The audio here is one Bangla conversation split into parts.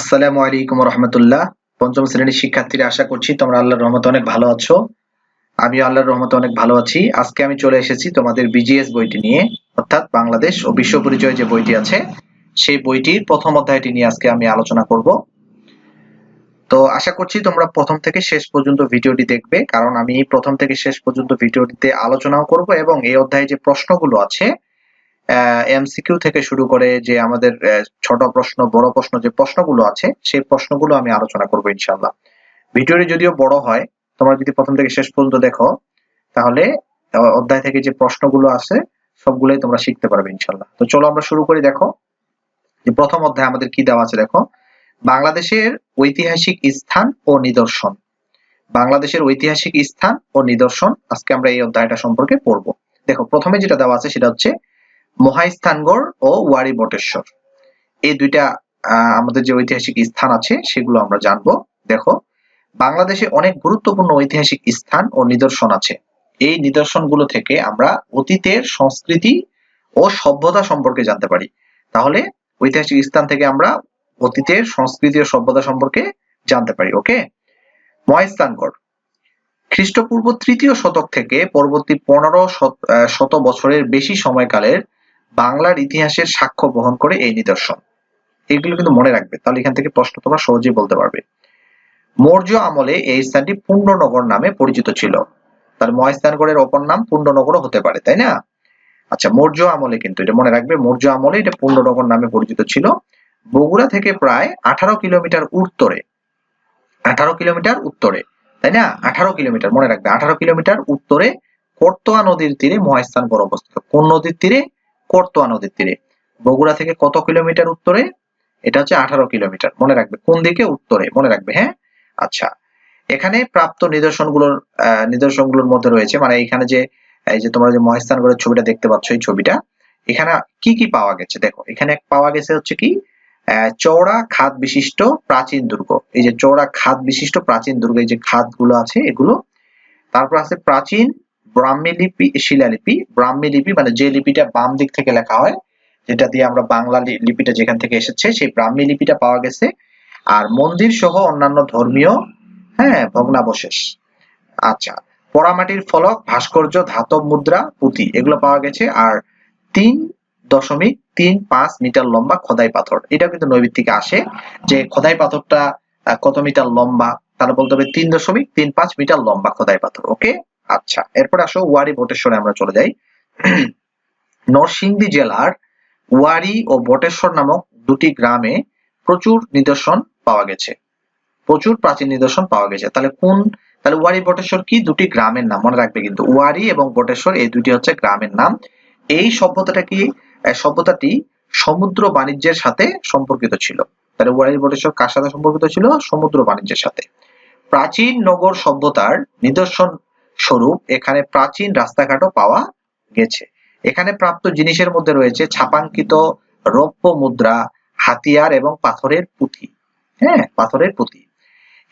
আসসালামু আলাইকুম রহমতুল্লাহ পঞ্চম শ্রেণির শিক্ষার্থীরা, আশা করছি তোমরা আল্লাহর রহমতে অনেক ভালো আছো। আমি আল্লাহর রহমতে অনেক ভালো আছি। আজকে আমি চলে এসেছি তোমাদের বিজিএস বইটি নিয়ে, অর্থাৎ বাংলাদেশ ও বিশ্ব পরিচয় যে বইটি আছে, সেই বইটির প্রথম অধ্যায়টি নিয়ে আজকে আমি আলোচনা করব। তো আশা করছি তোমরা প্রথম থেকে শেষ পর্যন্ত ভিডিওটি দেখবে, কারণ আমি প্রথম থেকে শেষ পর্যন্ত ভিডিওটিতে আলোচনাও করব এবং এই অধ্যায়ে যে প্রশ্নগুলো আছে এমসিকিউ থেকে শুরু করে যে আমাদের ছোট প্রশ্ন, বড় প্রশ্ন যে প্রশ্নগুলো আছে, সেই প্রশ্নগুলো আমি আলোচনা করব ইনশাল্লাহ ভিডিওটি যদিও বড় হয়, তোমরা যদি প্রথম থেকে শেষ পর্যন্ত দেখো, তাহলে অধ্যায় থেকে যে প্রশ্নগুলো আছে, সবগুলোই তোমরা শিখতে পারবে ইনশাল্লাহ তো চলো আমরা শুরু করি, দেখো। যে প্রথম অধ্যায় আমাদের কি দেওয়া আছে, দেখো। বাংলাদেশের ঐতিহাসিক স্থান ও নিদর্শন। বাংলাদেশের ঐতিহাসিক স্থান ও নিদর্শন, আজকে আমরা এই অধ্যায়টা সম্পর্কে পড়ব। দেখো, প্রথমে যেটা দেওয়া আছে, সেটা হচ্ছে মহাস্থানগড় ও ওয়ারি বটেশ্বর এই দুইটা আমাদের যে ঐতিহাসিক স্থান আছে, সেগুলো আমরা জানব। দেখো, বাংলাদেশে অনেক গুরুত্বপূর্ণ ঐতিহাসিক স্থান ও নিদর্শন আছে। এই নিদর্শনগুলো থেকে আমরা অতীতের সংস্কৃতি ও সভ্যতা সম্পর্কে জানতে পারি। তাহলে ঐতিহাসিক স্থান থেকে আমরা অতীতের সংস্কৃতি ও সভ্যতা সম্পর্কে জানতে পারি, ওকে? মহাস্থানগড়। খ্রিস্টপূর্ব তৃতীয় শতক থেকে পরবর্তী পনেরো শত বছরের বেশি সময়কালের বাংলার ইতিহাসের সাক্ষ্য বহন করে এই নিদর্শন। এগুলো কিন্তু মনে রাখবে, তাহলে এখান থেকে প্রশ্ন তোমরা সহজেই বলতে পারবে। মৌর্য আমলে এই স্থানটি পুণ্ডনগর নামে পরিচিত ছিল। তার মহাস্থানগড়ের অপর নাম পুণ্ডনগরও হতে পারে, তাই না? আচ্ছা মৌর্য আমলে কিন্তু, এটা মনে রাখবে, মৌর্য আমলে এটা পুণ্ডনগর নামে পরিচিত ছিল। বগুড়া থেকে প্রায় আঠারো কিলোমিটার উত্তরে, আঠারো কিলোমিটার উত্তরে, তাই না? আঠারো কিলোমিটার, মনে রাখবে, আঠারো কিলোমিটার উত্তরে কর্তোয়া নদীর তীরে মহাস্থানগড় অবস্থিত। কোন নদীর তীরে? কর্তোয়া নদীর তীরে। বগুড়া থেকে কত কিলোমিটার উত্তরে? এটা হচ্ছে আঠারো কিলোমিটার। মনে রাখবে, কোন দিকে? উত্তরে। মনে রাখবে হ্যাঁ? আচ্ছা। এখানে প্রাপ্ত নিদর্শনগুলোর নিদর্শনগুলোর মধ্যে রয়েছে মানে এখানে যে, এই যে তোমরা যে মহাস্থানগড়ের ছবিটা দেখতে পাচ্ছ, এই ছবিটা, এখানে কি কি পাওয়া গেছে? দেখো, এখানে পাওয়া গেছে হচ্ছে কি চওড়া খাদ বিশিষ্ট প্রাচীন দুর্গ। এই যে চওড়া খাদ বিশিষ্ট প্রাচীন দুর্গ, এই যে খাদগুলো আছে, এগুলো, তারপর আছে প্রাচীন ব্রাহ্মী লিপি শিলালিপি ব্রাহ্মী লিপি মানে যে লিপিটা বাম দিক থেকে লেখা হয়, যেটা দিয়ে আমরা বাংলা লিপিটা যেখান থেকে এসেছে, সেই ব্রাহ্মী লিপিটা পাওয়া গেছে। আর মন্দির সহ অন্যান্য ধর্মীয় হ্যাঁ ভগ্নাবশেষ। আচ্ছা পোড়ামাটির ফলক, ভাস্কর্য, ধাতব মুদ্রা, পুঁতি, এগুলো পাওয়া গেছে। আর তিন দশমিক তিন পাঁচ মিটার লম্বা খোদাই পাথর এটা কিন্তু নৈবিত থেকে আসে। যে খোদাই পাথরটা কত মিটার লম্বা, তাহলে বলতে হবে তিন দশমিক তিন পাঁচ মিটার লম্বা খোদাই পাথর, ওকে? আচ্ছা এরপর আসো ওয়ারি বটেশ্বরে আমরা চলে যাই। নরসিংদী জেলার ওয়ারি ও বটেশ্বর নামক দুটি গ্রামে প্রচুর নিদর্শন পাওয়া গেছে। প্রচুর প্রাচীন নিদর্শন পাওয়া গেছে। তাহলে কোন, তাহলে ওয়ারি বটেশ্বর কি দুটি গ্রামের নাম? মনে রাখবে কিন্তু, ওয়ারি এবং বটেশ্বর এই দুটি হচ্ছে গ্রামের নাম। এই সভ্যতাটা কি সভ্যতাটি সমুদ্র বাণিজ্যের সাথে সম্পর্কিত ছিল। তাহলে ওয়ারি বটেশ্বর কার সাথে সম্পর্কিত ছিল? সমুদ্র বাণিজ্যের সাথে। প্রাচীন নগর সভ্যতার নিদর্শন স্বরূপ এখানে প্রাচীন রাস্তাঘাটও পাওয়া গেছে। এখানে প্রাপ্ত জিনিসের মধ্যে রয়েছে ছাপাঙ্কিত রৌপ্য মুদ্রা, হাতিয়ার এবং পাথরের পুঁথি। হ্যাঁ পাথরের পুঁথি।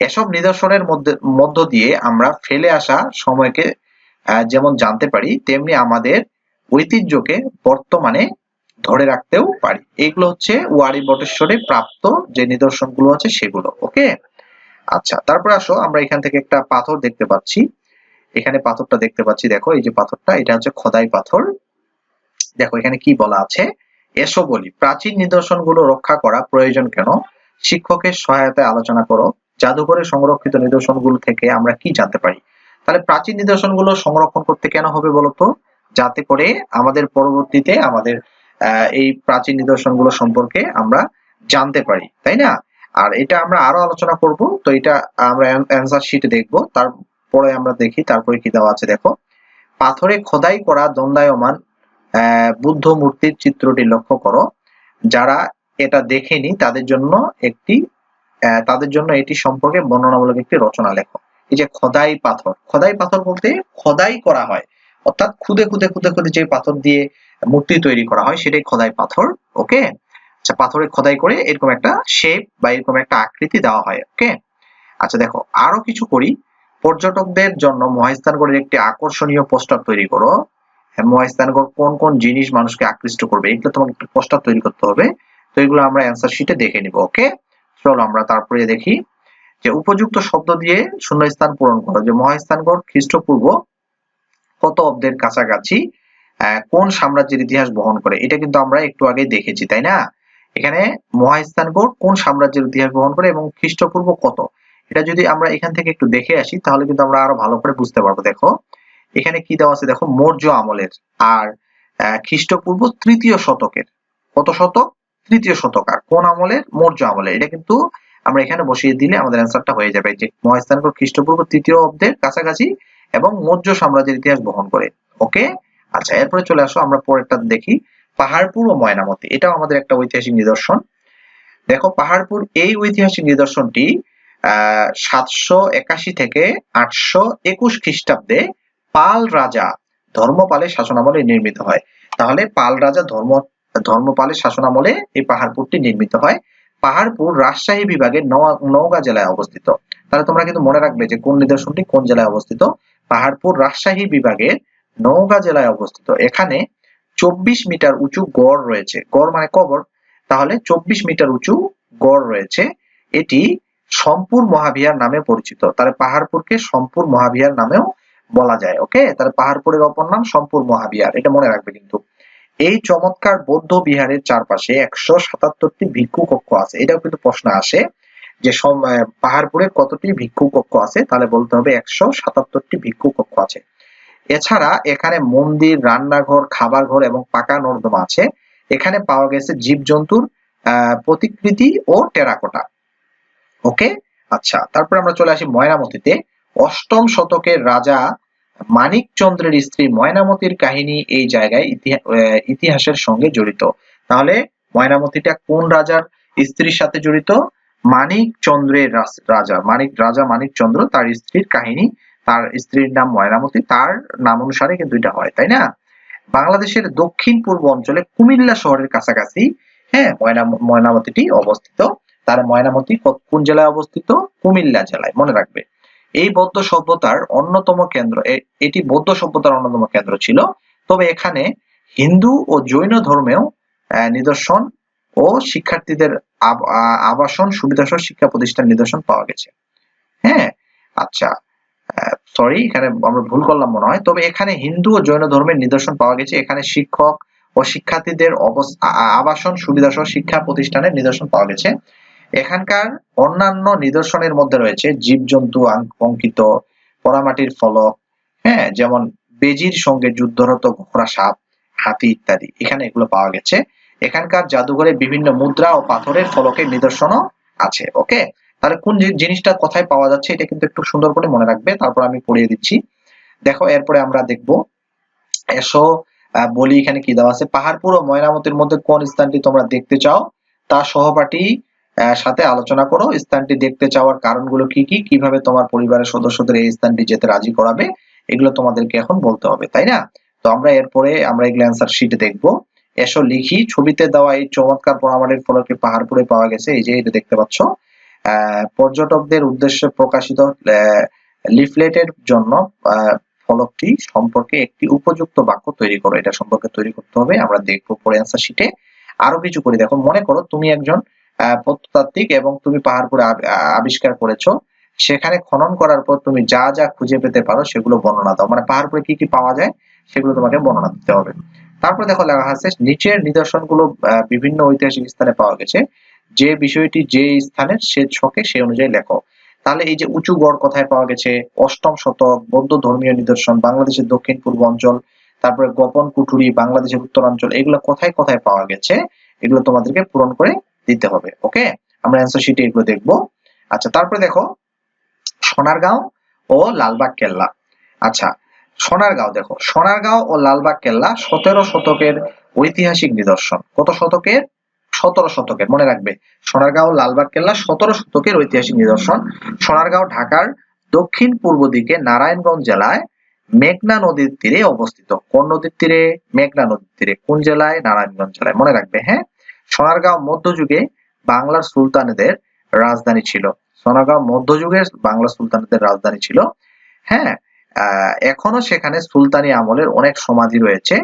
এসব নিদর্শনের মধ্যে, মধ্য দিয়ে আমরা ফেলে আসা সময়কে যেমন জানতে পারি, তেমনি আমাদের ঐতিহ্যকে বর্তমানে ধরে রাখতেও পারি। এগুলো হচ্ছে ওয়ারি বটেশ্বরে প্রাপ্ত যে নিদর্শনগুলো আছে সেগুলো, ওকে? আচ্ছা তারপর আসো, আমরা এখান থেকে একটা পাথর দেখতে পাচ্ছি। এখানে পাথরটা দেখতে পাচ্ছি, দেখো, এই যে পাথরটা, এটা হচ্ছে খোদাই পাথর। দেখো, এখানে কি বলা আছে? এসো বলি, প্রাচীন নিদর্শনগুলো রক্ষা করা প্রয়োজন কেন? শিক্ষকের সহায়তায় আলোচনা করো। জাদুঘরে সংরক্ষিত নিদর্শনগুলো থেকে আমরা কি জানতে পারি? তাহলে প্রাচীন নিদর্শনগুলো সংরক্ষণ করতে কেন হবে বলতো? যাতে করে আমাদের পরবর্তীতে আমাদের এই প্রাচীন নিদর্শনগুলো সম্পর্কে আমরা জানতে পারি, তাই না? আর এটা আমরা আরও আলোচনা করব। তো এটা আমরা অ্যান্সার শিটে দেখব। তারপরে আমরা দেখি, তারপরে কি দেওয়া আছে দেখো। পাথরে খোদাই করা দণ্ডায়মান বুদ্ধ মূর্তির চিত্রটি লক্ষ্য করো। যারা এটা দেখেনি, তাদের জন্য একটি তাদের জন্য এটি সম্পর্কে বর্ণনামূলক একটি রচনা লেখো। এই যে খোদাই পাথর খোদাই পাথর বলতে খোদাই করা হয়। অর্থাৎ খুদে খুদে খুদে খুদে যে পাথর দিয়ে মূর্তি তৈরি করা হয়, সেটাই খোদাই পাথর, ওকে? আচ্ছা পাথরে খোদাই করে এরকম একটা শেপ বা এরকম একটা আকৃতি দেওয়া হয়, ওকে? আচ্ছা দেখো, আরও কিছু করি। পর্যটকদের জন্য মহাস্থানগড়ের একটি আকর্ষণীয় পোস্টার তৈরি করো। হ্যাঁ, মহাস্থানগড় কোন কোন জিনিস মানুষকে আকৃষ্ট করবে এগুলো তোমাকে একটা পোস্টার তৈরি করতে হবে। তো এগুলো আমরা অ্যান্সার শিটে দেখে নিব ওকে চলো আমরা তারপরে দেখি যে উপযুক্ত শব্দ দিয়ে শূন্যস্থান পূরণ করো যে মহাস্থানগড় খ্রিস্টপূর্ব কত অব্দের কাছাকাছি কোন সাম্রাজ্যের ইতিহাস বহন করে? এটা কিন্তু আমরা একটু আগে দেখেছি তাই না? এখানে মহাস্থানগড় কোন সাম্রাজ্যের ইতিহাস বহন করে এবং খ্রিস্টপূর্ব কত? এটা যদি আমরা এখান থেকে একটু দেখে আসি, তাহলে কিন্তু আমরা আরও ভালো করে বুঝতে পারব, দেখো। এখানে কি দেওয়া আছে? দেখো, মৌর্য আমলের। আর খ্রিস্টপূর্ব তৃতীয় শতকের। কত শতক? তৃতীয় শতক। আর কোন আমলের? মৌর্য আমলের। এটা কিন্তু আমরা এখানে বসিয়ে দিলে আমাদের অ্যান্সারটা হয়ে যাবে। যে মহাস্থানগড় খ্রিস্টপূর্ব তৃতীয় অব্দের কাছাকাছি এবং মৌর্য সাম্রাজ্যের ইতিহাস বহন করে। ওকে? আচ্ছা এরপরে চলে আসো, আমরা পরেরটা দেখি। পাহাড়পুর ও ময়নামতি। এটাও আমাদের একটা ঐতিহাসিক নিদর্শন। দেখো, পাহাড়পুর, এই ঐতিহাসিক নিদর্শনটি সাতশো একাশি থেকে আটশো একুশ খ্রিস্টাব্দে পাল রাজা ধর্মপালের শাসনামলে নির্মিত হয়। তাহলে পাল রাজা ধর্ম ধর্মপালের শাসনামলে এই পাহাড়পুরটি নির্মিত হয়। পাহাড়পুর রাজশাহী বিভাগের নওগাঁ জেলায় অবস্থিত। তাহলে তোমরা কিন্তু মনে রাখবে যে কোন নিদর্শনটি কোন জেলায় অবস্থিত? পাহাড়পুর রাজশাহী বিভাগের নওগাঁ জেলায় অবস্থিত। এখানে চব্বিশ মিটার উঁচু গড় রয়েছে। গড় মানে কবর। তাহলে চব্বিশ মিটার উঁচু গড় রয়েছে। এটি সম্পুর মহাবিহার নামে পরিচিত। তাহলে পাহাড়পুরকে সম্পুর মহাবিহার নামেও বলা যায় ওকে তাহলে পাহাড়পুরের অপর নাম সম্পুর মহাবিহার, এটা মনে রাখবে কিন্তু। এই চমৎকার বৌদ্ধ বিহারের চারপাশে একশো সাতাত্তরটি ভিক্ষু কক্ষ আছে। এটাও কিন্তু প্রশ্ন আসে যে পাহাড়পুরে কতটি ভিক্ষু কক্ষ আছে? তাহলে বলতে হবে একশো সাতাত্তরটি ভিক্ষু কক্ষ আছে। এছাড়া এখানে মন্দির, রান্নাঘর, খাবার ঘর এবং পাকা নর্দমা আছে। এখানে পাওয়া গেছে জীবজন্তুর প্রতিকৃতি ও টেরাকোটা। ওকে? আচ্ছা তারপর আমরা চলে আসি ময়নামতিতে। অষ্টম শতকের রাজা মানিক চন্দ্রের স্ত্রী ময়নামতির কাহিনী এই জায়গায় ইতিহাসের সঙ্গে জড়িত। তাহলে ময়নামতিটা কোন রাজার স্ত্রীর সাথে জড়িত? মানিক চন্দ্রের রাজা। মানিক রাজা মানিক চন্দ্র তার স্ত্রীর কাহিনী, তার স্ত্রীর নাম ময়নামতি, তার নাম অনুসারে কিন্তু এটা হয়, তাই না? বাংলাদেশের দক্ষিণ পূর্ব অঞ্চলে কুমিল্লা শহরের কাছাকাছি হ্যাঁ ময়না ময়নামতিটি অবস্থিত। তার ময়নামতি কোন জেলায় অবস্থিত? কুমিল্লা জেলায়। মনে রাখবে। এই বৌদ্ধ সভ্যতার অন্যতম কেন্দ্র এটি বৌদ্ধ সভ্যতার অন্যতম কেন্দ্র ছিল। তবে এখানে হিন্দু ও জৈন ধর্মেও নিদর্শন ও শিক্ষার্থীদের আবাসন, সুবিধাসহ শিক্ষা প্রতিষ্ঠান নিদর্শন পাওয়া গেছে। হ্যাঁ? আচ্ছা। সরি এখানে আমরা ভুল করলাম মনে হয়। তবে এখানে হিন্দু ও জৈন ধর্মের নিদর্শন পাওয়া গেছে। এখানে শিক্ষক ও শিক্ষার্থীদের আবাসন, সুবিধাসহ শিক্ষা প্রতিষ্ঠানের নিদর্শন পাওয়া গেছে। এখানকার অন্যান্য নিদর্শনের মধ্যে রয়েছে জীবজন্তু অঙ্কিত, পোড়ামাটির ফলক হ্যাঁ যেমন বেজির সঙ্গে যুদ্ধরত ঘোড়া সাপ, হাতি ইত্যাদি। এখানে এগুলো পাওয়া গেছে। এখানকার জাদুঘরে বিভিন্ন মুদ্রা ও পাথরের ফলকের নিদর্শনও আছে, ওকে? তাহলে কোন জিনিসটা কোথায় পাওয়া যাচ্ছে এটা কিন্তু একটু সুন্দর করে মনে রাখবে, তারপর আমি পড়িয়ে দিচ্ছি। দেখো, এরপরে আমরা দেখব। এসো বলি এখানে কি দেওয়া আছে? পাহাড়পুর ও ময়নামতির মধ্যে কোন স্থানটি তোমরা দেখতে চাও? তা সহপাঠী সাথে আলোচনা করো। স্থানটি দেখতে চাওয়ার কারণগুলো কি কি? কীভাবে তোমার পরিবারের সদস্যদের এই স্থানটি যেতে রাজি করাবে? এগুলো তোমাদেরকে এখন বলতে হবে, তাই না? তো আমরা এরপরে আমরা এগুলো অ্যান্সার শিটে দেখব। এসো লিখি, ছবিতে দেওয়া এই চমৎকার প্রণামালের ফলকে পাহাড়পুরে পাওয়া গেছে? এই যে এটা দেখতে পাচ্ছ। পর্যটকদের উদ্দেশ্যে প্রকাশিত লিফলেটের জন্য ফলকটি সম্পর্কে একটি উপযুক্ত বাক্য তৈরি করো। এটা সম্পর্কে তৈরি করতে হবে। আমরা দেখব পরে অ্যান্সার শিটে আরও কিছু করি। দেখো, মনে করো তুমি একজন প্রত্নতাত্ত্বিক এবং তুমি পাহাড়পুরে আবিষ্কার করেছ, সেখানে খনন করার পর তুমি যা যা খুঁজে পেতে পারো সেগুলো বর্ণনা দাও। মানে পাহাড়পুরে কি কি পাওয়া যায় সেগুলো তোমাকে বর্ণনা দিতে হবে। তারপর দেখো লেখা আছে, নিচের নিদর্শনগুলো বিভিন্ন ঐতিহাসিক স্থানে পাওয়া গেছে। যে বিষয়টি যে স্থানের সে ছকে সে অনুযায়ী লেখো। তাহলে এই যে উঁচু গড় কোথায় পাওয়া গেছে? অষ্টম শতক, বৌদ্ধ ধর্মীয় নিদর্শন, বাংলাদেশের দক্ষিণ পূর্ব অঞ্চল, তারপরে গোপন কুঠুরি, বাংলাদেশের উত্তরাঞ্চল, এগুলো কোথায় কোথায় পাওয়া গেছে? এগুলো তোমাদেরকে পূরণ করে দিতে হবে ওকে আমরা অ্যান্সার শিটে এগুলো দেখব। আচ্ছা তারপরে দেখো, সোনারগাঁও ও লালবাগ কেল্লা। আচ্ছা সোনারগাঁও দেখো, সোনারগাঁও ও লালবাগ কেল্লা সতেরো শতকের ঐতিহাসিক নিদর্শন। কত শতকের? সতেরো শতকের, মনে রাখবে। সোনারগাঁও লালবাগ কেল্লা সতেরো শতকের ঐতিহাসিক নিদর্শন। সোনারগাঁও, ঢাকার দক্ষিণ পূর্ব দিকে নারায়ণগঞ্জ জেলায় মেঘনা নদীর তীরে অবস্থিত। কোন নদীর তীরে? মেঘনা নদীর তীরে। কোন জেলায়? নারায়ণগঞ্জ জেলায়। মনে রাখবে হ্যাঁ? সোনারগাঁও মধ্যযুগে বাংলার সুলতানেদের রাজধানী ছিল। সোনারগাঁও মধ্যযুগের বাংলা সুলতানেদের রাজধানী ছিল। হ্যাঁ এখনও সেখানে সুলতানি আমলের অনেক সমাধি রয়েছে,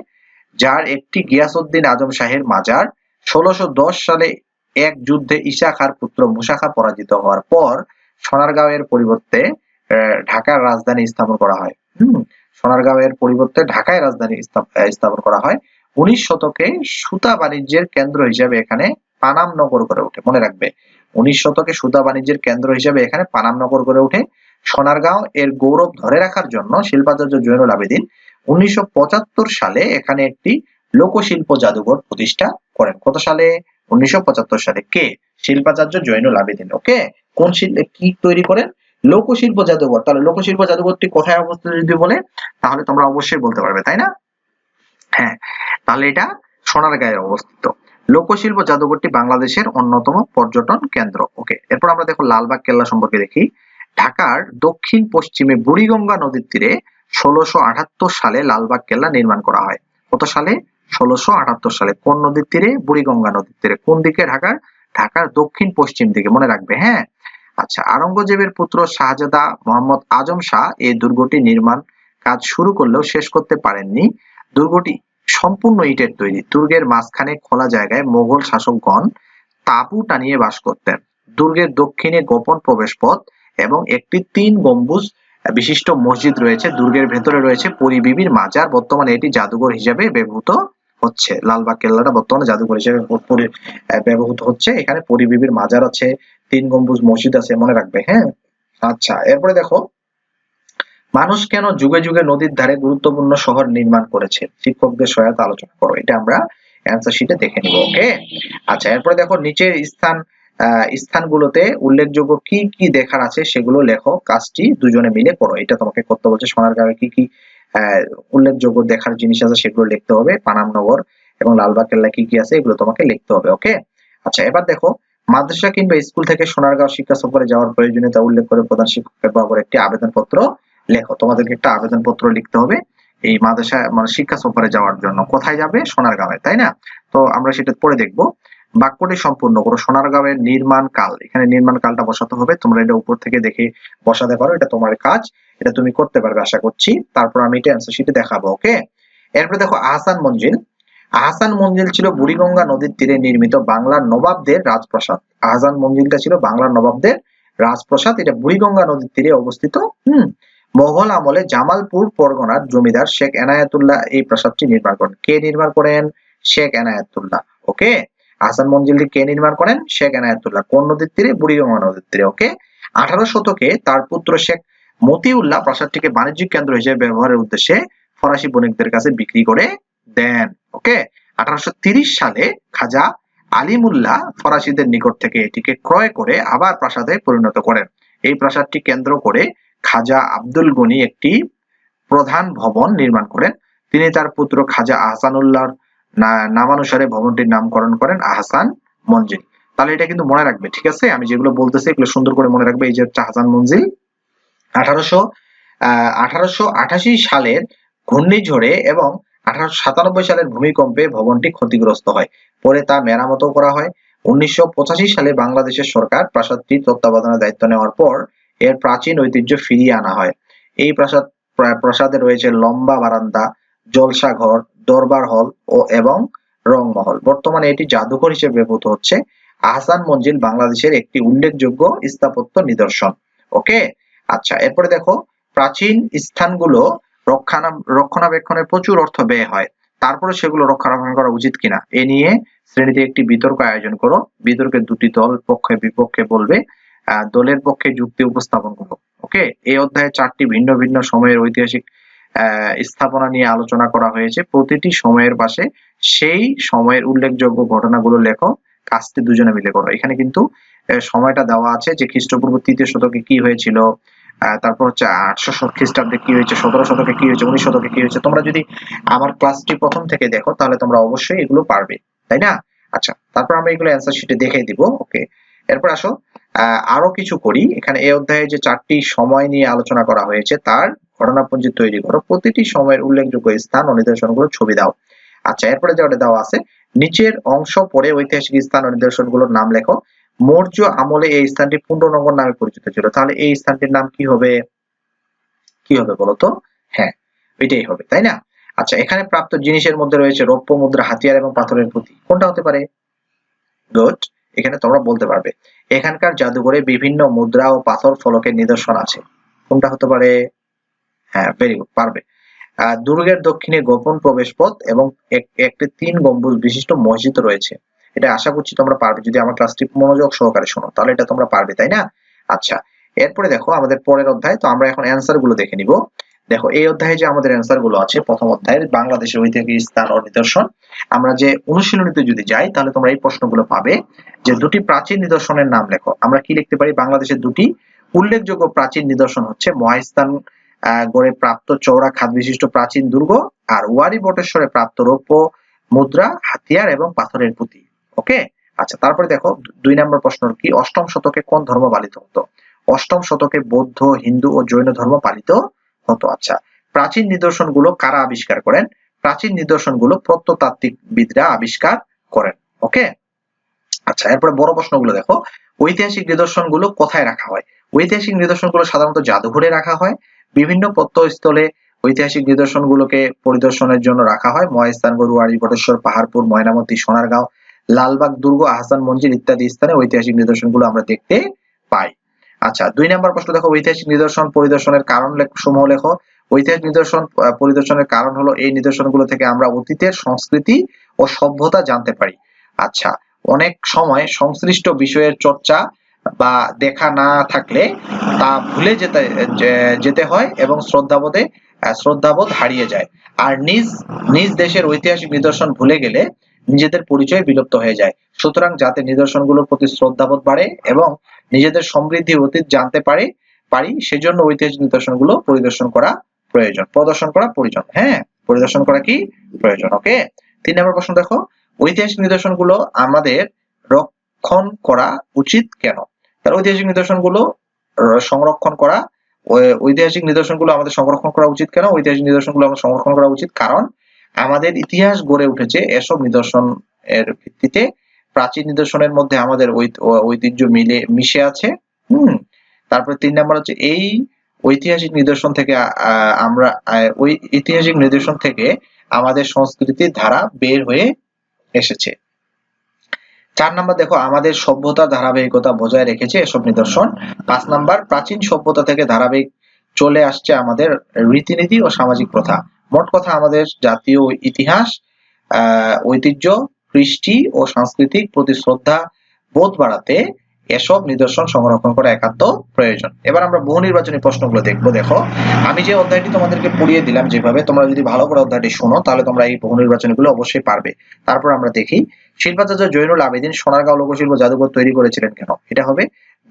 যার একটি গিয়াসউদ্দিন আজম শাহের মাজার ষোলোশো সালে এক যুদ্ধে ঈশা খার পুত্র মুসা খা পরাজিত হওয়ার পর সোনারগাঁওয়ের পরিবর্তে ঢাকার রাজধানী স্থাপন করা হয়। হম, সোনারগাঁওয়ের পরিবর্তে ঢাকায় রাজধানী স্থাপন করা হয়। উনিশ শতকে সুতা বাণিজ্যের কেন্দ্র হিসেবে এখানে পানাম নগর গড়ে ওঠে, মনে রাখবে। উনিশ শতকে সুতা বাণিজ্যের কেন্দ্র হিসেবে এখানে পানাম নগর গড়ে ওঠে। সোনারগাঁও এর গৌরব ধরে রাখার জন্য শিল্পাচার্য জৈনুল আবেদিন উনিশশো পঁচাত্তর সালে এখানে একটি লোকশিল্প জাদুঘর প্রতিষ্ঠা করেন। কত সালে? উনিশশো পঁচাত্তর সালে। কে? শিল্পাচার্য জৈনুল আবেদিন। ওকে? কোন শিল্পে কি তৈরি করেন? লোকশিল্প জাদুঘর। তাহলে লোকশিল্প জাদুঘরটি কোথায় অবস্থিত যদি বলে, তাহলে তোমরা অবশ্যই বলতে পারবে, তাই না? হ্যাঁ তাহলে এটা সোনার সোনারগাঁয়ে অবস্থিত। লোকশিল্প জাদুঘরটি বাংলাদেশের অন্যতম পর্যটন কেন্দ্র। ওকে এরপর আমরা দেখো লালবাগ কেল্লা সম্পর্কে দেখি। ঢাকার দক্ষিণ পশ্চিমে বুড়িগঙ্গা নদীর তীরে ষোলোশো আটাত্তর সালে লালবাগ কেল্লা নির্মাণ করা হয়। কত সালে? ষোলোশো আটাত্তর সালে। কোন নদীর তীরে? বুড়িগঙ্গা নদীর তীরে। কোন দিকে? ঢাকার ঢাকার দক্ষিণ পশ্চিম দিকে। মনে রাখবে হ্যাঁ? আচ্ছা আওরঙ্গজেবের পুত্র শাহজাদা মোহাম্মদ আজম শাহ এই দুর্গটি নির্মাণ কাজ শুরু করলেও শেষ করতে পারেননি। দুর্গটি সম্পূর্ণ ইটের তৈরি। দুর্গের মাঝখানে খোলা জায়গায় মোগল শাসকগণ তাঁবু টানিয়ে বাস করতেন। দুর্গের দক্ষিণে গোপন প্রবেশপথ এবং একটি তিন গম্বুজ বিশিষ্ট মসজিদ রয়েছে। দুর্গের ভেতরে রয়েছে পরিবিবির মাজার। বর্তমানে এটি জাদুঘর হিসেবে ব্যবহৃত হচ্ছে। লালবাগ কেল্লাটা বর্তমানে জাদুঘর হিসেবে ব্যবহৃত হচ্ছে। এখানে পরিবিবির মাজার আছে, তিন গম্বুজ মসজিদ আছে, মনে রাখবে হ্যাঁ? আচ্ছা এরপরে দেখো মানুষ কেন যুগে যুগে নদীর ধারে গুরুত্বপূর্ণ শহর নির্মাণ করেছে? শিক্ষকদের সহায়তা আলোচনা করো, এটা আমরা অ্যান্সার শিটে দেখে নিব ওকে আচ্ছা এরপরে দেখো নিচের স্থান স্থানগুলোতে উল্লেখযোগ্য কি কি দেখার আছে সেগুলো লেখো, কাজটি দুজনে মিলে করো, এটা তোমাকে করতে বলছে সোনার সোনারগাঁওয়ে কি কি উল্লেখযোগ্য দেখার জিনিস আছে সেগুলো লিখতে হবে, পানামনগর এবং লালবাগ কেল্লা কি কি আছে এগুলো তোমাকে লিখতে হবে ওকে আচ্ছা এবার দেখো, মাদ্রাসা কিংবা স্কুল থেকে সোনারগাঁও শিক্ষা সফরে যাওয়ার প্রয়োজনীয়তা উল্লেখ করে প্রধান শিক্ষকের বরাবর একটি আবেদনপত্র লেখো, তোমাদেরকে একটা আবেদনপত্র লিখতে হবে এই মাদ্রাসা মানে শিক্ষা সফরে যাওয়ার জন্য। কোথায় যাবে? সোনারগাঁওয়ে, তাই না? তো আমরা সেটা পরে দেখব। বাক্যটি সম্পূর্ণ করো, সোনারগাঁওয়ের নির্মাণ কাল। এখানে নির্মাণ কালটা বসাতে হবে। তোমরা এটা উপর থেকে দেখে বসাতে পারো, এটা তোমার কাজ, এটা তুমি করতে পারবে, আশা করছি। তারপর আমি এটা অ্যান্সার শিটে দেখাবো, ওকে? এরপরে দেখো, আহসান মঞ্জিল। আহসান মঞ্জিল ছিল বুড়িগঙ্গা নদীর তীরে নির্মিত বাংলার নবাবদের রাজপ্রাসাদ। আহসান মঞ্জিলটা ছিল বাংলার নবাবদের রাজপ্রাসাদ। এটা বুড়িগঙ্গা নদীর তীরে অবস্থিত, হুম? মোগল আমলে জামালপুর পরগনার জমিদার শেখ এনায়েতুল্লাহ এই প্রাসাদটি নির্মাণ করেন। কে নির্মাণ করেন? শেখ এনায়েতুল্লাহ। ওকে? আহসান মঞ্জিলটি কে নির্মাণ করেন? শেখ এনায়েতুল্লাহ। কোন নদীর তীরে? বুড়িগঙ্গা নদীর তীরে। ওকে? আঠারো শতকে তার পুত্র শেখ মতিউল্লাহ প্রাসাদটিকে বাণিজ্যিক কেন্দ্র হিসেবে ব্যবহারের উদ্দেশ্যে ফরাসি বণিকদের কাছে বিক্রি করে দেন। ওকে? আঠারোশো সালে খাজা আলিমুল্লাহ ফরাসিদের নিকট থেকে এটিকে ক্রয় করে আবার প্রাসাদে পরিণত করেন। এই প্রাসাদটি কেন্দ্র করে খাজা আব্দুল গনি একটি প্রধান ভবন নির্মাণ করেন। তিনি তার পুত্র খাজা আহসানুল্লাহর নামানুসারে ভবনটির নামকরণ করেন আহসান মঞ্জিল। তাহলে এটা কিন্তু মনে রাখবে, ঠিক আছে? আমি যেগুলো বলতেছি এগুলো সুন্দর করে মনে রাখবে। এই যে আহসান মঞ্জিল, আঠারোশো, আহ সালের ঘূর্ণিঝড়ে এবং আঠারোশো সাতানব্বই সালের ভূমিকম্পে ভবনটি ক্ষতিগ্রস্ত হয়। পরে তা মেরামতও করা হয়। উনিশশো পঁচাশি সালে বাংলাদেশের সরকার প্রাসাদটি তত্ত্বাবধানের দায়িত্ব নেওয়ার পর এর প্রাচীন ঐতিহ্য ফিরিয়ে আনা হয়। এই প্রাসাদ প্রাসাদে রয়েছে লম্বা বারান্দা, জলসা ঘর, দরবার হল ও এবং রংমহল। বর্তমানে এটি জাদুঘর হিসেবে ব্যবহৃত হচ্ছে। আহসান মঞ্জিল বাংলাদেশের একটি উল্লেখযোগ্য স্থাপত্য নিদর্শন। ওকে? আচ্ছা এরপরে দেখো, প্রাচীন স্থানগুলো রক্ষণা রক্ষণাবেক্ষণে প্রচুর অর্থ ব্যয় হয়। তারপরে সেগুলো রক্ষণাবেক্ষণ করা উচিত কিনা? এ নিয়ে শ্রেণীতে একটি বিতর্ক আয়োজন করো। বিতর্কের দুটি দল পক্ষে বিপক্ষে বলবে দলের পক্ষে যুক্তি উপস্থাপন করো, ওকে? এই অধ্যায়ে চারটি ভিন্ন ভিন্ন সময়ের ঐতিহাসিক স্থাপনা নিয়ে আলোচনা করা হয়েছে। প্রতিটি সময়ের পাশে সেই সময়ের উল্লেখযোগ্য ঘটনাগুলো লেখো, কাজটি দুজনে মিলে করো। এখানে কিন্তু সময়টা দেওয়া আছে যে খ্রিস্টপূর্ব তৃতীয় শতকে কি হয়েছিল তারপর হচ্ছে আটশো খ্রিস্টাব্দে কি হয়েছে, সতেরো শতকে কি হয়েছে, উনিশ শতকে কি হয়েছে। তোমরা যদি আমার ক্লাসটি প্রথম থেকে দেখো, তাহলে তোমরা অবশ্যই এগুলো পারবে, তাই না? আচ্ছা তারপর আমরা এগুলো অ্যান্সার শিটে দেখিয়ে দিব, ওকে? এরপর আসো আরও কিছু করি। এখানে এই অধ্যায়ে যে চারটি সময় নিয়ে আলোচনা করা হয়েছে, তার ঘটনাপুঞ্জি তৈরি করো। প্রতিটি সময়ের উল্লেখযোগ্য স্থান ও নিদর্শনগুলো ছবি দাও। আচ্ছা এরপরে যেটা দেওয়া আছে, নিচের অংশ পরে ঐতিহাসিক স্থান ও নিদর্শনগুলোর নাম লেখো। মৌর্য আমলে এই স্থানটি পুণ্ডনগর নামে পরিচিত ছিল। তাহলে এই স্থানটির নাম কি হবে? কি হবে বলতো? হ্যাঁ এটাই হবে, তাই না? আচ্ছা এখানে প্রাপ্ত জিনিসের মধ্যে রয়েছে রৌপ্য, মুদ্রা, হাতিয়ার এবং পাথরের পুঁতি। কোনটা হতে পারে? গুড এখানে তোমরা বলতে পারবে। এখানকার জাদুঘরে বিভিন্ন মুদ্রা ও পাথর ফলকের নিদর্শন আছে। কোনটা হতে পারে? হ্যাঁ ভেরি গুড পারবে দুর্গের দক্ষিণে গোপন প্রবেশ পথ এবং একটি তিন গম্বুজ বিশিষ্ট মসজিদ রয়েছে। এটা আশা করছি তোমরা পারবে। যদি আমার ক্লাসটি মনোযোগ সহকারে শোনো, তাহলে এটা তোমরা পারবে, তাই না? আচ্ছা এরপরে দেখো আমাদের পরের অধ্যায়, তো আমরা এখন অ্যান্সারগুলো দেখে নিব। দেখো, এই অধ্যায়ে যে আমাদের অ্যান্সারগুলো আছে, প্রথম অধ্যায়ের বাংলাদেশের ঐতিহাসিক স্থান ও নিদর্শন, আমরা যে অনুশীলনীতে যদি যাই, তাহলে তোমরা এই প্রশ্নগুলো পাবে যে দুটি প্রাচীন নিদর্শনের নাম লেখো। আমরা কি লিখতে পারি? বাংলাদেশের দুটি উল্লেখযোগ্য প্রাচীন নিদর্শন হচ্ছে মহাস্থান গড়ে প্রাপ্ত চৌড়া খাদ বিশিষ্ট প্রাচীন দুর্গ আর ওয়ারি বটেশ্বরে প্রাপ্ত রৌপ্য মুদ্রা, হাতিয়ার এবং পাথরের পুঁতি। ওকে? আচ্ছা তারপরে দেখো, দুই নম্বর প্রশ্ন কি? অষ্টম শতকে কোন ধর্ম পালিত হতো? অষ্টম শতকে বৌদ্ধ, হিন্দু ও জৈন ধর্ম পালিত হতো আচ্ছা প্রাচীন নিদর্শনগুলো কারা আবিষ্কার করেন? প্রাচীন নিদর্শনগুলো প্রত্নতাত্ত্বিকবিদরা আবিষ্কার করেন, ওকে? আচ্ছা এরপরে বড় প্রশ্নগুলো দেখো। ঐতিহাসিক নিদর্শনগুলো কোথায় রাখা হয়? ঐতিহাসিক নিদর্শনগুলো সাধারণত জাদুঘরে রাখা হয়। বিভিন্ন প্রত্যয়স্থলে ঐতিহাসিক নিদর্শনগুলোকে পরিদর্শনের জন্য রাখা হয়। মহাস্থান গরুয়ারি বটেশ্বর পাহাড়পুর, ময়নামতি, সোনারগাঁও, লালবাগ, দুর্গ, আহসান মঞ্জিল ইত্যাদি স্থানে ঐতিহাসিক নিদর্শনগুলো আমরা দেখতে পাই। আচ্ছা দুই নম্বর প্রশ্ন দেখো, ঐতিহাসিক নিদর্শন পরিদর্শনের কারণ সমূহ লেখো। ঐতিহাসিক নিদর্শন পরিদর্শনের কারণ হলো এই নিদর্শনগুলো থেকে আমরা অতীতের সংস্কৃতি ও সভ্যতা জানতে পারি। আচ্ছা অনেক সময় সংশ্লিষ্ট বিষয়ের চর্চা বা দেখা না থাকলে তা ভুলে যেতে যেতে হয় এবং শ্রদ্ধাবোধে শ্রদ্ধাবোধ হারিয়ে যায়। আর নিজ নিজ দেশের ঐতিহাসিক নিদর্শন ভুলে গেলে নিজেদের পরিচয় বিলুপ্ত হয়ে যায়। সুতরাং যাতে নিদর্শনগুলোর প্রতি শ্রদ্ধাবোধ বাড়ে এবং নিজেদের সমৃদ্ধি অতীত জানতে পারে, পারি, সেজন্য ঐতিহাসিক নিদর্শনগুলো পরিদর্শন করা প্রয়োজন। প্রদর্শন করা প্রয়োজন। হ্যাঁ পরিদর্শন করা কি প্রয়োজন? ওকে? তিন নম্বর প্রশ্ন দেখো, ঐতিহাসিক নিদর্শনগুলো আমাদের রক্ষণ করা উচিত কেন? তার ঐতিহাসিক নিদর্শনগুলো সংরক্ষণ করা ঐতিহাসিক নিদর্শনগুলো আমাদের সংরক্ষণ করা উচিত কেন? ঐতিহাসিক নিদর্শনগুলো আমরা সংরক্ষণ করা উচিত কারণ আমাদের ইতিহাস গড়ে উঠেছে এসব নিদর্শন এর ভিত্তিতে প্রাচীন নিদর্শনের মধ্যে আমাদের ঐত- ঐতিহ্য মিলে মিশে আছে, হুম? তারপরে তিন নম্বর হচ্ছে এই ঐতিহাসিক নিদর্শন থেকে আমরা ওই ঐতিহাসিক নিদর্শন থেকে আমাদের সংস্কৃতির ধারা বের হয়ে এসেছে। চার নাম্বার দেখো, আমাদের সভ্যতা, ধারাবাহিকতা বজায় রেখেছে এসব নিদর্শন। পাঁচ নাম্বার, প্রাচীন সভ্যতা থেকে ধারাবাহিক চলে আসছে আমাদের রীতিনীতি ও সামাজিক প্রথা। মোট কথা আমাদের জাতীয় ইতিহাস আহ ঐতিহ্য কৃষ্টি ও সাংস্কৃতিক প্রতি শ্রদ্ধা বোধ বাড়াতে এসব নিদর্শন সংরক্ষণ করা একান্ত প্রয়োজন। এবার আমরা বহু নির্বাচনী প্রশ্নগুলো দেখব। দেখো, আমি যে অধ্যায়টি তোমাদেরকে পড়িয়ে দিলাম যেভাবে, তোমরা যদি ভালো করে অধ্যায়টি শোনো, তাহলে তোমরা এই বহু নির্বাচনীগুলো অবশ্যই পারবে। তারপর আমরা দেখি, শিল্পাচার্য জৈনুল আবেদিন সোনারগাঁও লোকশিল্প জাদুঘর তৈরি করেছিলেন কেন? এটা হবে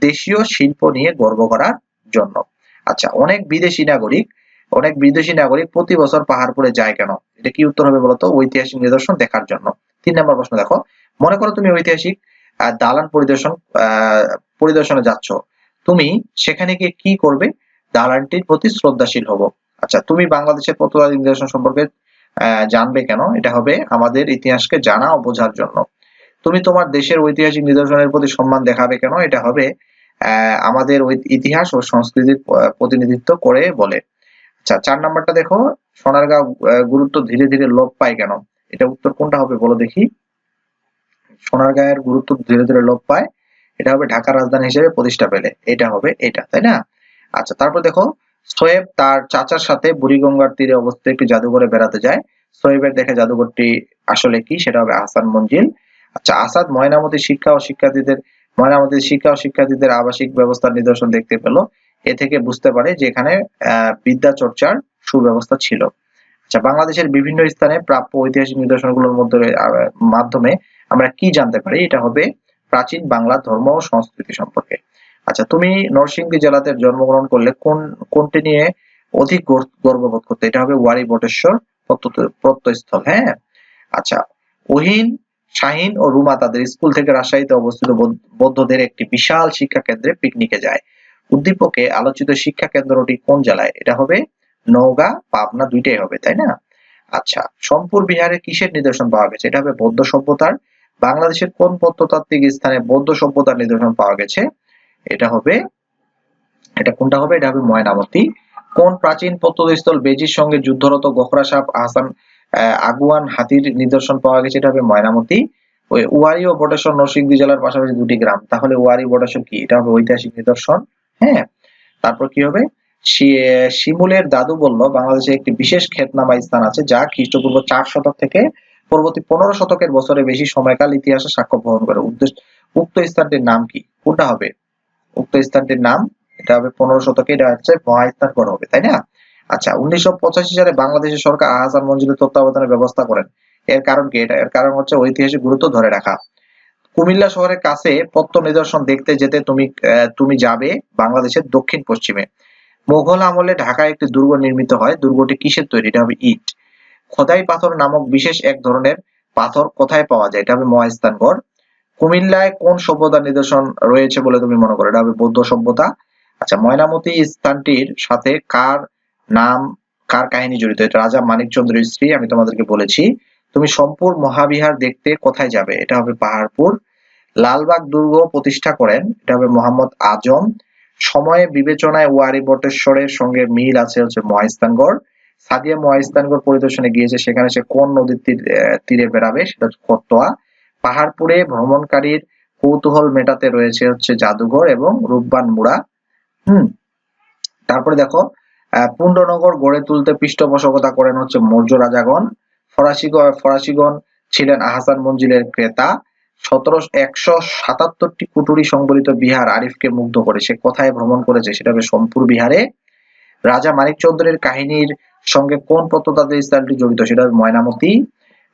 দেশীয় শিল্প নিয়ে গর্ব করার জন্য। আচ্ছা অনেক বিদেশি নাগরিক, অনেক বিদেশি নাগরিক প্রতি বছর পাহাড়পুরে যায় কেন? এটা কি উত্তর হবে বলতো? ঐতিহাসিক নিদর্শন দেখার জন্য। তিন নম্বর প্রশ্ন দেখো। মনে করো তুমি ঐতিহাসিক দালান পরিদর্শন পরিদর্শনে যাচ্ছ। তুমি সেখানে গিয়ে কি করবে? দালানটির প্রতি শ্রদ্ধাশীল হব। আচ্ছা তুমি বাংলাদেশের প্রত্নতাত্ত্বিক নিদর্শন সম্পর্কে জানবে কেন? এটা হবে আমাদের ইতিহাসকে জানা ও বোঝার জন্য। তুমি তোমার দেশের ঐতিহাসিক নিদর্শনের প্রতি সম্মান দেখাবে কেন? এটা হবে আমাদের ইতিহাস ও সংস্কৃতির প্রতিনিধিত্ব করে বলে। আচ্ছা চার নাম্বারটা দেখো। সোনারগাঁও গুরুত্ব ধীরে ধীরে লোপ পায় কেন? এটা উত্তর কোনটা হবে বলো দেখি। সোনারগাঁয়ের গুরুত্ব ধীরে ধীরে লোপ পায়। এটা হবে ঢাকার রাজধানী হিসেবে প্রতিষ্ঠা পেলে। এটা হবে এটা, তাই না? আচ্ছা তারপর দেখো, সোয়েব তার চাচার সাথে বুড়িগঙ্গার তীরে অবস্থিত একটি জাদুঘরে বেড়াতে যায়। সোয়েবের দেখে জাদুঘরটি আসলে কি? সেটা হবে আহসান মঞ্জিল। আচ্ছা আসাদ ময়নামতি শিক্ষা ও শিক্ষার্থীদের ময়নামতির শিক্ষা ও শিক্ষার্থীদের আবাসিক ব্যবস্থার নিদর্শন দেখতে পেল। এ থেকে বুঝতে পারে যে এখানে বিদ্যা চর্চার সুব্যবস্থা ছিল। আচ্ছা বাংলাদেশের বিভিন্ন স্থানে প্রাপ্য ঐতিহাসিক নিদর্শনগুলোর মধ্যে মাধ্যমে আমরা কি জানতে পারি? এটা হবে প্রাচীন বাংলা ধর্ম ও সংস্কৃতি সম্পর্কে। আচ্ছা তুমি নরসিংদী জেলাতে জন্মগ্রহণ করলে কোন, কোনটি নিয়ে অধিক গর্ববোধ করতে? এটা হবে ওয়ারি বটেশ্বর প্রত্যয়- প্রত্যয়স্থল হ্যাঁ? আচ্ছা ওহিন, শাহিন ও রুমা তাদের স্কুল থেকে রাজশাহীতে অবস্থিত বৌদ্ধদের একটি বিশাল শিক্ষা কেন্দ্রে পিকনিকে যায়। উদ্দীপকে আলোচিত শিক্ষা কেন্দ্রটি কোন জেলায়? এটা হবে নওগাঁ পাবনা দুইটাই হবে তাই না? আচ্ছা সোমপুর বিহারে কিসের নিদর্শন পাওয়া গেছে? এটা হবে বৌদ্ধ সভ্যতার। বাংলাদেশের কোন প্রত্নতাত্ত্বিক স্থানে বৌদ্ধ সভ্যতার নিদর্শন পাওয়া গেছে? এটা হবে এটা কোনটা হবে? এটা হবে ময়নামতি। কোন প্রাচীন প্রত্নস্থল বেজির সঙ্গে যুদ্ধরত গখরা সাপ আহসান আহ, আগুয়ান হাতির নিদর্শন পাওয়া গেছে? এটা হবে ময়নামতি। ওই ওয়ারি ও বটেশ্বর নরসিংদী জেলার পাশাপাশি দুটি গ্রাম। তাহলে ওয়ারি বটেশ্বর কি? এটা হবে ঐতিহাসিক নিদর্শন। হ্যাঁ তারপর কি হবে? শিমুলের দাদু বলল, বাংলাদেশে একটি বিশেষ খ্যাতনামা স্থান আছে যা খ্রিস্টপূর্ব চার শতক থেকে পরবর্তী পনেরো শতকের বছরে বেশি সময়কাল ইতিহাসে সাক্ষ্য বহন করে। উদ্দেশ্য, উক্ত স্থানটির নাম কি? কোনটা হবে? উক্ত স্থানটির নাম, এটা হবে পনেরো শতকে, এটা হচ্ছে মহাস্থানগড় হবে, তাই না? আচ্ছা উনিশশো পঁচাশি সালে বাংলাদেশের সরকার আহসান মঞ্জিলের তত্ত্বাবধানের ব্যবস্থা করেন। এর কারণ কি? এটা, এর কারণ হচ্ছে ঐতিহাসিক গুরুত্ব ধরে রাখা। কুমিল্লা শহরের কাছে প্রত্ন নিদর্শন দেখতে যেতে তুমি তুমি যাবে বাংলাদেশের দক্ষিণ পশ্চিমে মোগল আমলে ঢাকায় একটি দুর্গ নির্মিত হয়। দুর্গটি কিসের তৈরি? এটা হবে ইট। খোদাই পাথর নামক বিশেষ এক ধরনের পাথর কোথায় পাওয়া যায়? এটা হবে মহাস্থানগড়। কুমিল্লায় কোন সভ্যতার নিদর্শন রয়েছে বলে তুমি মনে করো? এটা হবে বৌদ্ধ সভ্যতা। আচ্ছা ময়নামতি স্থানটির সাথে কার নাম, কার কাহিনী জড়িত? এটা রাজা মানিকচন্দ্রের স্ত্রী, আমি তোমাদেরকে বলেছি। তুমি সম্পুর মহাবিহার দেখতে কোথায় যাবে? এটা হবে পাহাড়পুর। লালবাগ দুর্গ প্রতিষ্ঠা করেন। এটা হবে মোহাম্মদ আজম। সময়ে বিবেচনায় ওয়ারি বটেশ্বরের সঙ্গে মিল আছে হচ্ছে মহাস্থানগড়। সাদিয়া মহাস্থানগড় পরিদর্শনে গিয়েছে, সেখানে সে কোন নদীর তীর- তীরে বেড়াবে সেটা হচ্ছে করতোয়া পাহাড়পুরে ভ্রমণকারীর কৌতূহল মেটাতে রয়েছে হচ্ছে জাদুঘর এবং রূপবান মুড়া। হুম, তারপরে দেখো পুণ্ডনগর গড়ে তুলতে পৃষ্ঠপোষকতা করেন হচ্ছে মৌর্য রাজাগণ। ফরাসিগণ ফরাসিগণ ছিলেন আহসান মঞ্জিলের ক্রেতা। সতেরো একশো সাতাত্তরটি কুটুরি সংবলিত বিহার আরিফকে মুগ্ধ করে। সে কোথায় ভ্রমণ করেছে সেটা হবে সোমপুর বিহারে। রাজা মানিক চৌধুরীর কাহিনীর সঙ্গে কোন প্রত্নতাত্ত্বিক স্থানটি জড়িত সেটা হবে ময়নামতি।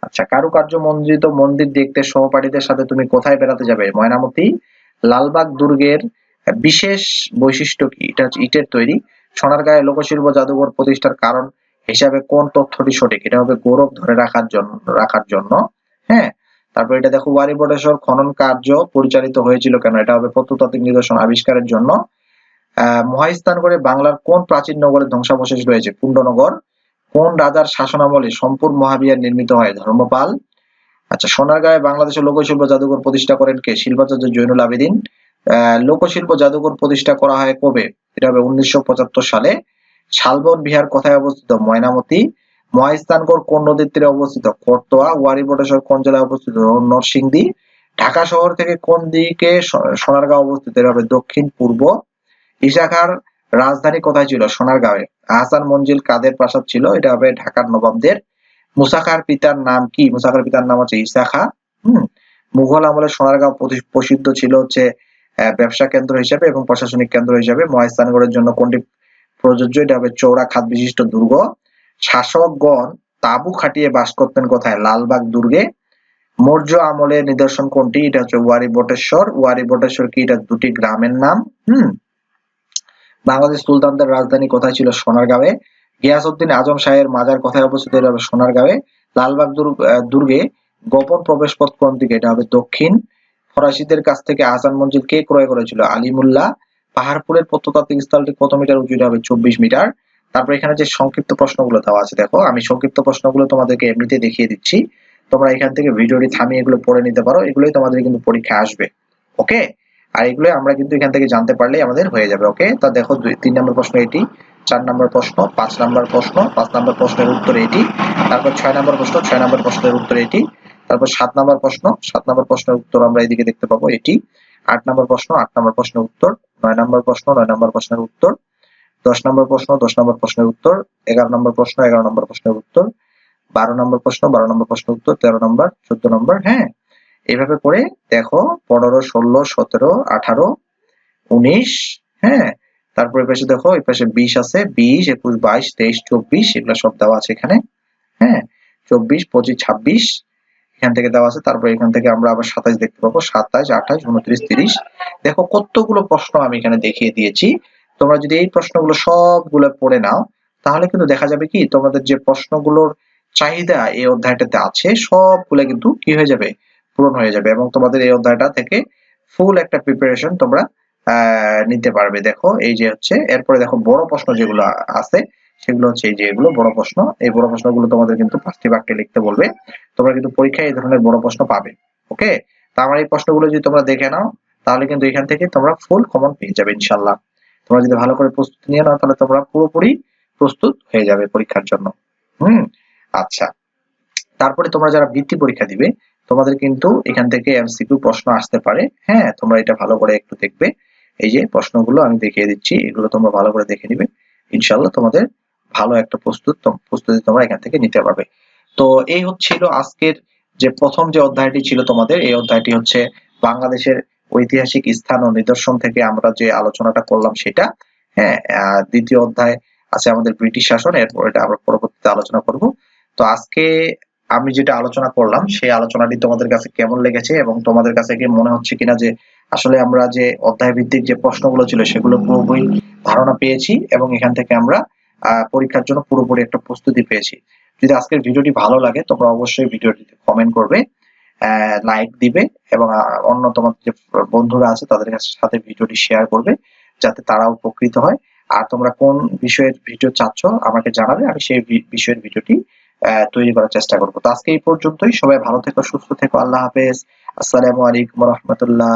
আচ্ছা কারুকার্য মন্দিরিত মন্দির দেখতে সহপাঠীদের সাথে তুমি কোথায় বেড়াতে যাবে? ময়নামতি। লালবাগ দুর্গের বিশেষ বৈশিষ্ট্য কি? এটা হচ্ছে ইটের তৈরি। সোনারগাঁয়ে লোকশিল্প জাদুঘর প্রতিষ্ঠার কারণ হিসাবে কোন তথ্যটি সঠিক? এটা হবে গৌরব ধরে রাখার জন্য রাখার জন্য। হ্যাঁ তারপর এটা দেখো ওয়ারি বটেশ্বর খনন কার্য পরিচালিত হয়েছিল কেন? এটা হবে প্রত্নতাত্ত্বিক নিদর্শন আবিষ্কারের জন্য। আহ মহাস্থানগড়ে বাংলার কোন প্রাচীন নগরের ধ্বংসাবশেষ রয়েছে? কুণ্ডনগর। কোন রাজার শাসনামলে সম্পূর্ণ মহাবিহার নির্মিত হয়? ধর্মপাল। আচ্ছা সোনারগাঁয়ে বাংলাদেশের লোকশিল্প জাদুঘর প্রতিষ্ঠা করেন কে? শিল্পাচার্য জৈনুল আবেদিন। লোকশিল্প জাদুঘর প্রতিষ্ঠা করা হয় কবে? এটা হবে উনিশশো পঁচাত্তর সালে। শালবন বিহার কোথায় অবস্থিত? ময়নামতি। মহাস্থানগড় কোন নদীর তীরে অবস্থিত? করতোয়া ওয়ারি বটেশ্বর কোন জেলায় অবস্থিত? নরসিংদী, ঢাকা শহর থেকে কোন দিকে সোনারগাঁও অবস্থিত? এটা হবে দক্ষিণ, পূর্ব। ইশাখার রাজধানী কোথায় ছিল? সোনারগাঁওয়ে। আহসান মঞ্জিল কাদের প্রাসাদ ছিল? এটা হবে ঢাকার নবাবদের। মুসাখার পিতার নাম কি? মুসাখার পিতার নাম হচ্ছে ইসাখা হম? মুঘল আমলে সোনারগাঁও প্রসিদ্ধ ছিল হচ্ছে ব্যবসা কেন্দ্র হিসেবে এবং প্রশাসনিক কেন্দ্র হিসেবে মহাস্থানগড়ের জন্য কোনটি প্রযোজ্য? এটা হবে চৌড়া খাত বিশিষ্ট দুর্গ। শাসকগণ তাঁবু খাটিয়ে বাস করতেন কোথায়? লালবাগ দুর্গে। মৌর্য আমলের নিদর্শন কোনটি? এটা হচ্ছে ওয়ারি বটেশ্বর। ওয়ারি বটেশ্বর কি? এটা দুটি গ্রামের নাম। হুম। বাংলাদেশ সুলতানদের রাজধানী কোথায় ছিল? সোনারগাঁওয়ে। গিয়াসউদ্দিন আজম শাহের মাজার কোথায় অবস্থিত? এটা হবে সোনারগাঁওয়ে। লালবাগ দুর্গ- গোপন প্রবেশ পথ কোন দিকে এটা হবে দক্ষিণ। ফরাসিদের কাছ থেকে আহসান মঞ্জিল কে ক্রয় করেছিল? আলিমুল্লাহ। পাহাড়পুরের প্রত্নতাত্ত্বিক স্থলটি কত মিটার উঁচু? হবে চব্বিশ মিটার। তারপর এখানে যে সংক্ষিপ্ত প্রশ্নগুলো দেওয়া আছে, দেখো, আমি সংক্ষিপ্ত প্রশ্নগুলো তোমাদেরকে এমনিতে দেখিয়ে দিচ্ছি। তোমরা এখান থেকে ভিডিওটি থামিয়ে এগুলো পড়ে নিতে পারো, এগুলোই তোমাদের কিন্তু পরীক্ষায় আসবে, ওকে? আর এগুলো আমরা কিন্তু এখান থেকে জানতে পারলেই আমাদের হয়ে যাবে, ওকে? তা দেখো, দুই, তিন নম্বর প্রশ্ন এটি, চার নম্বর প্রশ্ন, পাঁচ নম্বর প্রশ্ন, পাঁচ নম্বর প্রশ্নের উত্তর এটি, তারপর ছয় নম্বর প্রশ্ন, ছয় নম্বর প্রশ্নের উত্তর এটি, তারপর সাত নম্বর প্রশ্ন, সাত নম্বর প্রশ্নের উত্তর আমরা এদিকে দেখতে পাবো এটি, আট নম্বর প্রশ্ন, আট নম্বর প্রশ্নের উত্তর, নয় নম্বর প্রশ্ন, নয় নম্বর প্রশ্নের উত্তর দশ নম্বর প্রশ্ন, দশ নম্বর প্রশ্নের উত্তর, এগারো নম্বর প্রশ্ন, এগারো নম্বর প্রশ্নের উত্তর, বারো নম্বর প্রশ্ন, বারো নম্বর প্রশ্নের উত্তর, তেরো নম্বর, চোদ্দ নম্বর হ্যাঁ? এইভাবে করে দেখো পনেরো, ষোলো, সতেরো, আঠারো, উনিশ হ্যাঁ? তারপরে পাশে দেখো এই পাশে বিশ আছে, বিশ, একুশ, বাইশ, তেইশ, চব্বিশ, এগুলো সব দেওয়া আছে এখানে হ্যাঁ? চব্বিশ, পঁচিশ, ছাব্বিশ, এখান থেকে দেওয়া আছে, তারপরে এখান থেকে আমরা আবার সাতাইশ দেখতে পাবো সাতাইশ আঠাইশ উনত্রিশ, তিরিশ। দেখো কতগুলো প্রশ্ন আমি এখানে দেখিয়ে দিয়েছি। তোমরা যদি এই প্রশ্নগুলো সবগুলো পড়ে নাও, তাহলে কিন্তু দেখা যাবে কি, তোমাদের যে প্রশ্নগুলোর চাহিদা এই অধ্যায়টাতে আছে, সবগুলো কিন্তু কি হয়ে যাবে? পূরণ হয়ে যাবে এবং তোমাদের এই অধ্যায়টা থেকে ফুল একটা প্রিপারেশন তোমরা নিতে পারবে। দেখো, এই যে হচ্ছে, এরপরে দেখো বড় প্রশ্ন যেগুলো আছে, সেগুলো হচ্ছে এই যে এগুলো বড় প্রশ্ন। এই বড় প্রশ্নগুলো তোমাদের কিন্তু পাঁচটি বাক্যে লিখতে বলবে। তোমরা কিন্তু পরীক্ষায় এই ধরনের বড় প্রশ্ন পাবে ওকে তা আমার এই প্রশ্নগুলো যদি তোমরা দেখে নাও, তাহলে কিন্তু এখান থেকে তোমরা ফুল কমন পেয়ে যাবে ইনশাল্লাহ তোমরা যদি ভালো করে প্রস্তুতি নিয়ে নাও, তাহলে তোমরা পুরোপুরি প্রস্তুত হয়ে যাবে পরীক্ষার জন্য। হুম? আচ্ছা। তারপরে তোমরা যারা বৃত্তি পরীক্ষা দিবে, তোমাদের কিন্তু এখান থেকে এমসিকিউ প্রশ্ন আসতে পারে। হ্যাঁ তোমরা এটা ভালো করে একটু দেখবে। এই যে প্রশ্নগুলো আমি দেখিয়ে দিচ্ছি, এগুলো তোমরা ভালো করে দেখে নিবে। ইনশাল্লাহ তোমাদের ভালো একটা প্রস্তুত প্রস্তুতি তোমরা এখান থেকে নিতে পারবে। তো এই হচ্ছিল আজকের যে প্রথম যে অধ্যায়টি ছিল তোমাদের, এই অধ্যায়টি হচ্ছে বাংলাদেশের ঐতিহাসিক স্থান ও নিদর্শন থেকে আমরা যে আলোচনাটা করলাম সেটা হ্যাঁ দ্বিতীয় অধ্যায় আছে আমাদের ব্রিটিশ শাসন, এরপর এটা আমরা পরবর্তীতে আলোচনা করব। তো আজকে আমি যেটা আলোচনা করলাম, সেই আলোচনাটি তোমাদের কাছে কেমন লেগেছে এবং তোমাদের কাছে কি মনে হচ্ছে কিনা যে আসলে আমরা যে অধ্যায় ভিত্তিক যে প্রশ্নগুলো ছিল সেগুলো পুরোপুরি ধারণা পেয়েছি এবং এখান থেকে আমরা পরীক্ষার জন্য পুরোপুরি একটা প্রস্তুতি পেয়েছি। যদি আজকের ভিডিওটি ভালো লাগে তোমরা অবশ্যই ভিডিওটিতে কমেন্ট করবে। লাইক দিবে এবং অন্য তোমাদের যে বন্ধুরা আছে তাদের সাথে ভিডিওটি শেয়ার করবে যাতে তারা উপকৃত হয়। আর তোমরা কোন বিষয়ের ভিডিও চাচ্ছ আমাকে জানাবে, আমি সেই বিষয়ের ভিডিওটি তৈরি করার চেষ্টা করব। তো আজকে এই পর্যন্তই। সবাই ভালো থেকো, সুস্থ থেকো। আল্লাহ হাফেজ। আসসালামু আলাইকুম রহমতুল্লাহ।